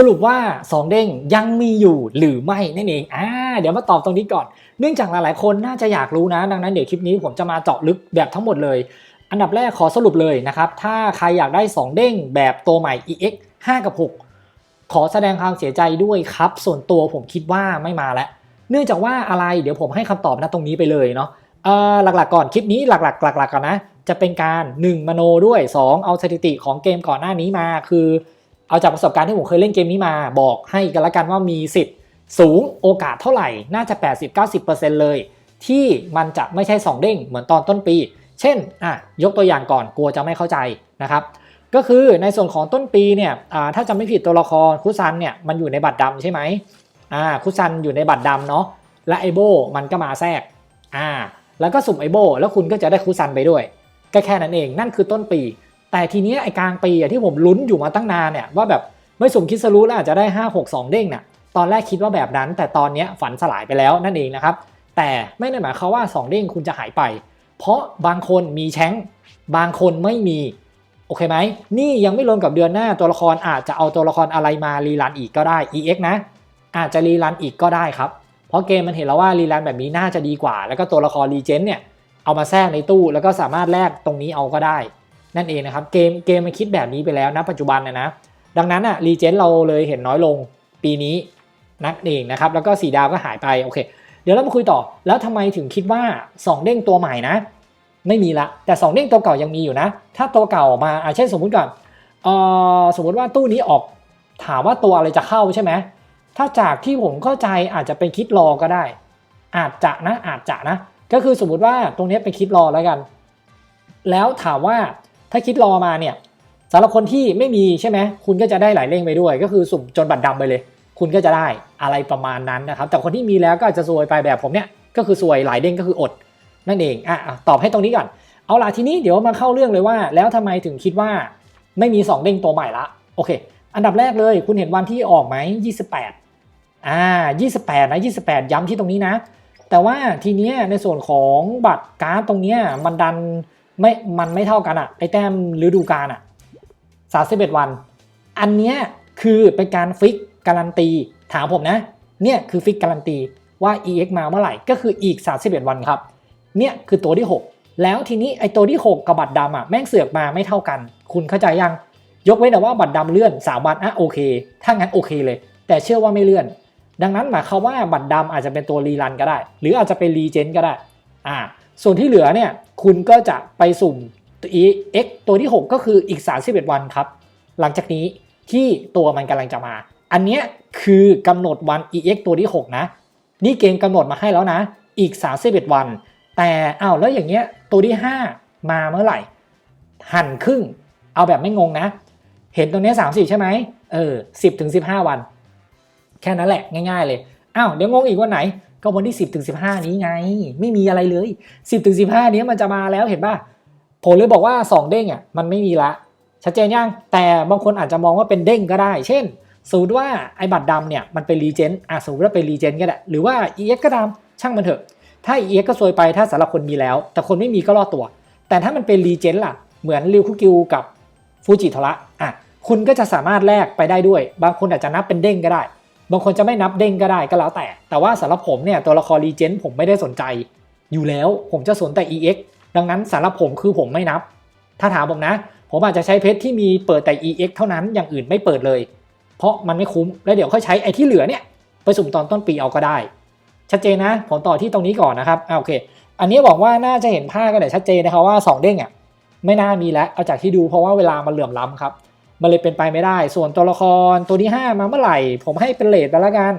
สรุปว่า 2 เด้งยังมีอยู่หรือไม่นั่นเองอ่าเดี๋ยวมาตอบตรงนี้ก่อน เนื่องจากหลายๆ คนน่าจะอยากรู้นะ ดังนั้นเดี๋ยวคลิปนี้ผมจะมาเจาะลึกแบบทั้งหมดเลย อันดับแรกขอสรุปเลยนะครับ ถ้าใครอยากได้ 2 เด้งแบบตัวใหม่ EX 5 กับ 6 ขอแสดงความเสียใจด้วยครับ ส่วนตัวผมคิดว่าไม่มาแล้ว เนื่องจากว่าอะไรเดี๋ยวผมให้คำตอบนะตรงนี้ไปเลยเนาะอ่อหลักๆก่อนคลิปนี้หลักๆหลักๆก่อนนะจะเป็นการ 1 มโนด้วย 2 เอาสถิติของเกมก่อนหน้านี้มาคือ เอาจากประสบการณ์ที่ผมเคยเล่นเกมนี้มาบอกให้กันละกันว่ามีสิทธิ์สูงโอกาสเท่าไหร่ น่าจะ 80-90%เลย ที่มันจะไม่ใช่ 2 เด้งเหมือนตอนต้นปี เช่นอะยกตัวอย่างก่อนกลัวจะไม่เข้าใจนะครับ ก็คือในส่วนของต้นปีเนี่ยอ่าถ้าจำไม่ผิดตัวละครคุซันเนี่ยมันอยู่ในบัตรดำใช่ไหมอ่าคุซันอยู่ในบัตรดำเนาะและไอโบมันก็มาแทรกอ่าแล้วก็สุ่มไอโบแล้วคุณก็จะได้คุซันไปด้วยก็แค่นั้นเองนั่นคือต้นปี แต่ทีเนี้ยไอกลางปีที่ผมลุ้นอยู่มาตั้งนานเนี่ยว่าแบบไม่สมคิดสรู้แล้วอาจจะได้ 5 6 2 เด้งเนี่ยตอนแรกคิดว่าแบบนั้น แต่ตอนเนี้ยฝันสลายไปแล้วนั่นเองนะครับแต่ไม่ได้หมายความว่า 2 เด้งคุณจะหายไป เพราะบางคนมีแชงบางคนไม่มีโอเคไหมนี่ยังไม่รวมกับเดือนหน้าตัวละครอาจจะเอาตัวละครอะไรมารีรันอีกก็ได้ EX นะ อาจจะรีรันอีกก็ได้ครับเพราะเกมมันเห็นแล้วว่ารีรันแบบนี้น่าจะดีกว่า แล้วก็ตัวละครรีเจนเนี่ยเอามาแทรกในตู้แล้วก็สามารถแลกตรงนี้เอาก็ได้ นั่นเองนะครับเกมเกมมันคิดแบบนี้ไปแล้วนะปัจจุบันนะนะดังนั้นอะรีเจนเราเลยเห็นน้อยลงปีนี้นั่นเองนะครับแล้วก็สีดาวก็หายไปโอเคเดี๋ยวเรามาคุยต่อ แล้วทำไมถึงคิดว่า 2 เด้งตัวใหม่นะ ไม่มีละแต่ 2 เด้งตัวเก่ายังมีอยู่นะ ถ้าตัวเก่ามาอะเช่นสมมุติก่อนเออสมมุติว่าตู้นี้ออกถามว่าตัวอะไรจะเข้าใช่ไหมถ้าจากที่ผมเข้าใจอาจจะเป็นคิดรอก็ได้ อาจจะนะอาจจะนะ ก็คือสมมุติว่าตรงนี้เป็นคิดรอแล้วกัน แล้วถามว่า ถ้าคิดรอมาเนี่ยสำหรับคนที่ไม่มีใช่ไหมคุณก็จะได้หลายเล่งไปด้วย ก็คือสุ่มจนบัตรดำไปเลย คุณก็จะได้อะไรประมาณนั้นนะครับ แต่คนที่มีแล้วก็อาจจะซวยไปแบบผมเนี่ยก็คือซวยหลายเด้งก็คืออด นั่นเองอะตอบให้ตรงนี้ก่อน เอาล่ะทีนี้เดี๋ยวมาเข้าเรื่องเลยว่า แล้วทำไมถึงคิดว่าไม่มี 2 เด้งตัวใหม่ละโอเค อันดับแรกเลยคุณเห็นวันที่ออกไหม28อ่า28นะ28 ย้ำที่ตรงนี้นะ แต่ว่าทีเนี้ยในส่วนของบัตรการ์ดตรงเนี้ยมันดัน ไม่มันไม่เท่ากันอะไอแต้มฤดูกาลอะ31วัน อันเนี้ยคือเป็นการฟิกการันตี ถามผมนะ เนี่ยคือฟิกการันตีว่า EX มาเมื่อไหร่ ก็คืออีก31วันครับ เนี่ยคือตัวที่ 6 แล้วทีนี้ไอ้ตัวที่ 6 กับบัตรดำอะแม่งเสือกมาไม่เท่ากัน คุณเข้าใจยัง ยกเว้นแต่ว่าบัตรดำเลื่อน3วันอะโอเค ถ้างั้นโอเคเลย แต่เชื่อว่าไม่เลื่อน ดังนั้นหมายความว่าบัตรดำอาจจะเป็นตัวรีรันก็ได้ หรืออาจจะเป็นรีเจนก็ได้ อ่า ส่วนที่เหลือเนี่ย คุณก็จะไปสุ่ม EX ตัวที่ 6 ก็คืออีก 31 วันครับ หลังจากนี้ที่ตัวมันกำลังจะมา อันเนี้ยคือกำหนดวัน EX ตัวที่ 6 นะ นี่เกมกำหนดมาให้แล้วนะ อีก 31 วัน แต่อ้าวแล้วอย่างเงี้ยตัวที่ 5 มาเมื่อไหร่ หั่นครึ่ง เอาแบบไม่งงนะ เห็นตรงนี้สามสี่ใช่ไหมเออสิบถึงสิบห้าวัน แค่นั้นแหละง่าย ๆ เลยอ้าวเดี๋ยวงงอีกวันไหน ก็วันที่สิบถึงสิบห้านี้ไง ไม่มีอะไรเลยสิบถึงสิบห้านี้มันจะมาแล้วเห็นป่ะผมเลยบอกว่าสองเด้งอะมันไม่มีละ ชัดเจนยังแต่บางคนอาจจะมองว่าเป็นเด้งก็ได้ เช่นสมมติว่าไอ้บัตรดำเนี่ยมันเป็นรีเจนอะสมมติว่าเป็นรีเจนก็ได้ หรือว่า EX ก็ตามช่างมันเถอะ ถ้า EX ก็ซวยไปถ้าสำหรับคนมีแล้ว แต่คนไม่มีก็รอดตัว แต่ถ้ามันเป็นรีเจนล่ะ เหมือนริวคุกิวกับฟูจิทระอะคุณก็จะสามารถแลกไปได้ด้วย บางคนอาจจะนับเป็นเด้งก็ได้ บางคนจะไม่นับเด้งก็ได้ก็แล้วแต่ แต่ว่าสำหรับผมเนี่ยตัวละครรีเจนผมไม่ได้สนใจ อยู่แล้วผมจะสนแต่ EX ดังนั้นสำหรับผมคือผมไม่นับ ถ้าถามผมนะ ผมอาจจะใช้เพชรที่มีเปิดแต่ EX เท่านั้นอย่างอื่นไม่เปิดเลย เพราะมันไม่คุ้มแล้วเดี๋ยวค่อยใช้ไอ้ที่เหลือเนี่ยไปสุ่มตอนต้นปีเอาก็ได้ ชัดเจนนะผมต่อที่ตรงนี้ก่อนนะครับอ่าโอเค อันนี้บอกว่าน่าจะเห็นภาพกันแต่ชัดเจนนะครับว่า 2 เด้งอะไม่น่ามีแล้วเอาจากที่ดูเพราะว่าเวลามันเหลื่อมล้ำครับ มันเลยเป็นไปไม่ได้ ส่วนตัวละครตัวที่ 5 มาเมื่อไหร่ ผมให้เป็นเลทไปแล้วกัน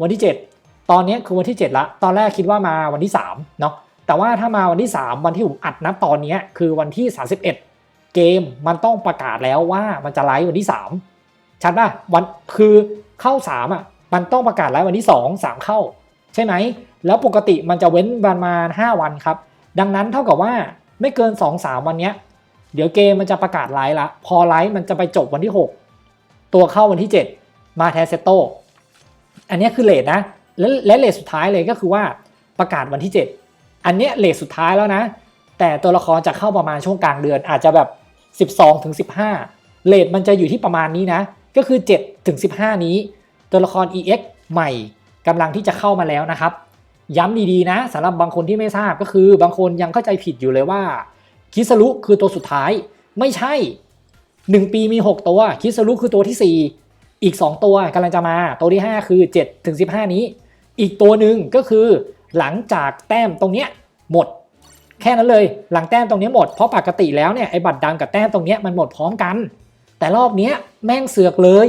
วันที่ 7 ตอนนี้คือวันที่ 7 ละ ตอนแรกคิดว่ามาวันที่3เนาะ แต่ว่าถ้ามาวันที่ 3 วันที่ผมอัดนะตอนนี้คือวันที่ 31 เกมมันต้องประกาศแล้วว่ามันจะไลฟ์วันที่ 3 ชัดป่ะวันคือเข้า3อะมันต้องประกาศไลฟ์วันที่ 2 3 เข้า ใช่ไหม แล้วปกติมันจะเว้นประมาณ 5 วันครับ ดังนั้นเท่ากับว่าไม่เกิน 2-3 วันเนี้ย เดี๋ยวเกมมันจะประกาศไลฟ์ละ พอไลฟ์มันจะไปจบวันที่ 6 ตัวเข้าวันที่ 7 มาแทสเซโตอันนี้คือเลทนะ และและเลทสุดท้ายเลยก็คือว่าประกาศวันที่ 7 อันนี้เลทสุดท้ายแล้วนะ แต่ตัวละครจะเข้าประมาณช่วงกลางเดือน อาจจะแบบ 12ถึง15 เลทมันจะอยู่ที่ประมาณนี้นะ ก็คือ7ถึง15 นี้ ตัวละคร EX ใหม่กำลังที่จะเข้ามาแล้วนะครับ ย้ำดีๆนะสำหรับบางคนที่ไม่ทราบก็คือบางคนยังเข้าใจผิดอยู่เลยว่า คิสรุคือตัวสุดท้ายไม่ใช่ 1 ปีมี 6 ตัว คิสรุคือตัวที่ 4 อีก 2 ตัวกำลังจะมา ตัวที่ 5 คือ7ถึง15 นี้ อีกตัวหนึ่งก็คือหลังจากแต้มตรงเนี้ยหมด แค่นั้นเลยหลังแต้มตรงนี้หมดเพราะปกติแล้วเนี่ยไอ้บัตรดำกับแต้มตรงเนี้ยมันหมดพร้อมกัน แต่รอบเนี้ยแม่งเสือกเลย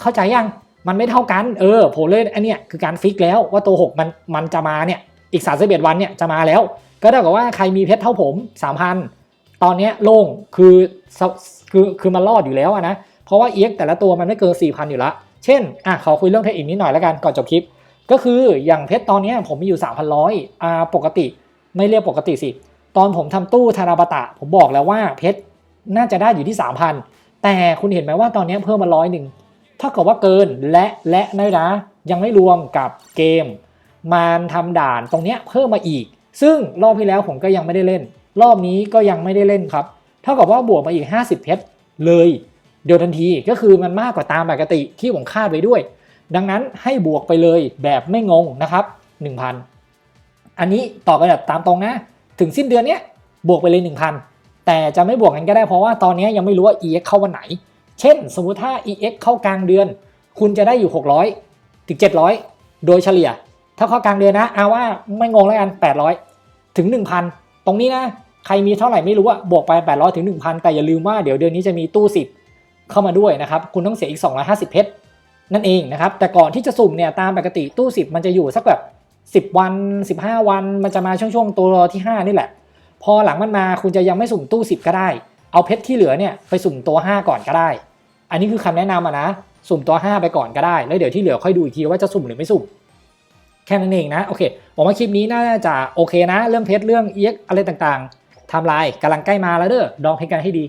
เข้าใจยังมันไม่เท่ากันเออผมเลยอันเนี้ยคือการฟิกแล้วว่าตัว 6 มันมันจะมาเนี่ยอีก31วันเนี่ยจะมาแล้ว ก็เท่ากับว่าใครมีเพชรเท่าผม3,000 ตอนนี้โล่งคือคือคือมันรอดอยู่แล้วอะนะเพราะว่าเอ็กแต่ละตัวมันไม่เกิน4,000 อยู่ละ เช่นอะขอคุยเรื่องเพชรอีกนิดหน่อยแล้วกันก่อนจบคลิป ก็คืออย่างเพชรตอนนี้ผมมีอยู่ 3,100อ่าปกติไม่เรียกปกติสิ ตอนผมทำตู้ธนาบตะ ผมบอกแล้วว่าเพชรน่าจะได้อยู่ที่ 3,000 แต่คุณเห็นไหมว่าตอนนี้เพิ่มมาร้อยหนึ่งถ้าเกิดว่าเกินและและนะนะยังไม่รวมกับเกม มารทำด่านตรงเนี้ยเพิ่มมาอีก ซึ่งรอบที่แล้วผมก็ยังไม่ได้เล่น รอบนี้ก็ยังไม่ได้เล่นครับ เท่ากับว่าบวกมาอีก 50 เพชรเลยเดียวทันทีก็คือมันมากกว่าตามปกติที่ผมคาดไว้ด้วย ดังนั้นให้บวกไปเลยแบบไม่งงนะครับ 1,000 อันนี้ต่อกันแบบตามตรงนะ ถึงสิ้นเดือนเนี้ยบวกไปเลย 1,000 แต่จะไม่บวกกันก็ได้เพราะว่าตอนนี้ยังไม่รู้ว่า EX เข้าวันไหน เช่น สมมุติถ้า EX เข้ากลางเดือน คุณจะได้อยู่ 600 ถึง 700 โดยเฉลี่ย ถ้าเข้ากลางเดือนนะเอาว่าไม่งงแล้วกัน 800 ถึง 1,000 ตรงนี้นะ ใครมีเท่าไหร่ไม่รู้อะบวกไป 800ถึง1,000 แต่อย่าลืมว่าเดี๋ยวเดือนนี้จะมีตู้ 10 เข้ามาด้วยนะครับ คุณต้องเสียอีก 250 เพชรนั่นเองนะครับ แต่ก่อนที่จะสุ่มเนี่ยตามปกติตู้ 10 มันจะอยู่สักแบบ 10 วัน 15 วัน มันจะมาช่วงๆตัวที่ 5 นี่แหละ พอหลังมันมาคุณจะยังไม่สุ่มตู้ 10 ก็ได้ เอาเพชรที่เหลือเนี่ยไปสุ่มตัว 5 ก่อนก็ได้ อันนี้คือคำแนะนำอะนะ สุ่มตัว 5 ไปก่อนก็ได้ แล้วเดี๋ยวที่เหลือค่อยดูอีกทีว่าจะสุ่มหรือไม่สุ่มแค่นั้นเองนะโอเคผมว่าคลิปนี้น่าจะโอเคนะ เรื่องเพชรเรื่องเอ็กอะไรต่างๆ ทม์ไลน์กำลังใกล้มาแล้วเด้อดองเพชรกันให้ดี